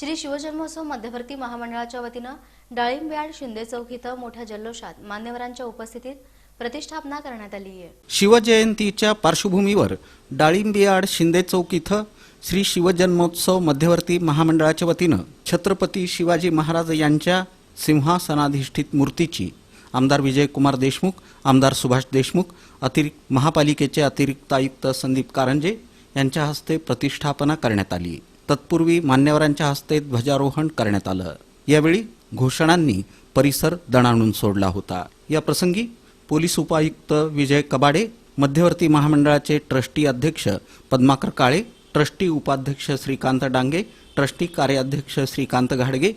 श्री शिवजन्मोत्सव मध्यवर्ती महामंडळाच्या वतीनं डाळिंबयार्ड शिंदे चौक इथं मोठ्या जल्लोषात मान्यवरांच्या उपस्थितीत प्रतिष्ठापना करण्यात आली आहे. शिवजयंतीच्या पार्श्वभूमीवर डाळिंबियाड शिंदे चौक इथं श्री शिवजन्मोत्सव मध्यवर्ती महामंडळाच्या वतीनं छत्रपती शिवाजी महाराज यांच्या सिंहासनाधिष्ठित मूर्तीची आमदार विजयकुमार देशमुख आमदार सुभाष देशमुख अतिरिक्त महापालिकेचे अतिरिक्त आयुक्त संदीप कारंजे यांच्या हस्ते प्रतिष्ठापना करण्यात आली तत्पूर्वी मान्यवरांच्या हस्ते ध्वजारोहण करण्यात आलं. यावेळी घोषणांनी परिसर दणाणून सोडला होता. या प्रसंगी पोलीस उपायुक्त विजय कबाडे मध्यवर्ती महामंडळाचे ट्रस्टी अध्यक्ष पद्माकर काळे ट्रस्टी उपाध्यक्ष श्रीकांत डांगे ट्रस्टी कार्याध्यक्ष श्रीकांत घाडगे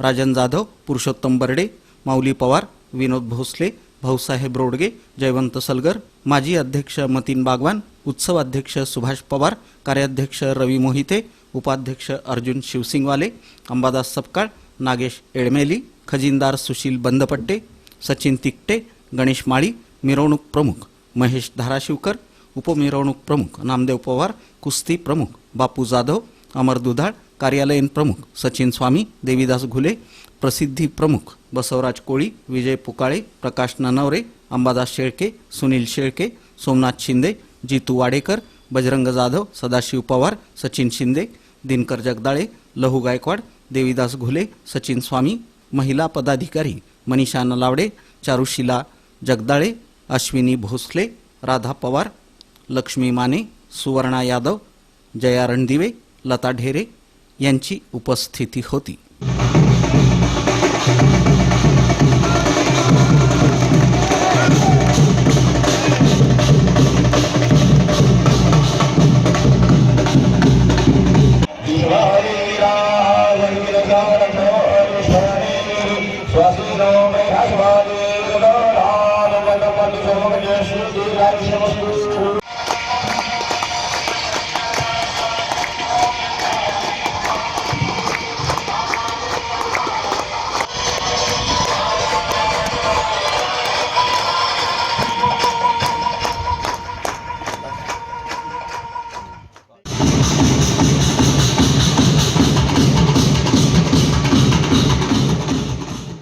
राजन जाधव पुरुषोत्तम बर्डे माऊली पवार विनोद भोसले भाऊसाहेब रोडगे जयवंत सलगर माजी अध्यक्ष मतीन बागवान उत्सव अध्यक्ष सुभाष पवार कार्याध्यक्ष रवी मोहिते उपाध्यक्ष अर्जुन शिवसिंगवाले अंबादास सपकाळ नागेश एळमेली खजिनदार सुशील बंदपट्टे सचिन तिकटे गणेश माळी मिरवणूक प्रमुख महेश धाराशिवकर उपमिरवणूक प्रमुख नामदेव पवार कुस्ती प्रमुख बापू जाधव अमर दुधाळ कार्यालयीन प्रमुख सचिन स्वामी देवीदास घुले प्रसिद्धी प्रमुख बसवराज कोळी विजय पुकाळे प्रकाश ननवरे अंबादास शेळके सुनील शेळके सोमनाथ शिंदे जितू वाडेकर बजरंग जाधव सदाशिव पवार सचिन शिंदे दिनकर जगदाळे लहू गायकवाड देवीदास घुले सचिन स्वामी महिला पदाधिकारी मनीषा नलावडे चारुशिला जगदाळे अश्विनी भोसले राधा पवार लक्ष्मी माने सुवर्णा यादव जया रणदिवे लता ढेरे यांची उपस्थिती होती. Yeah.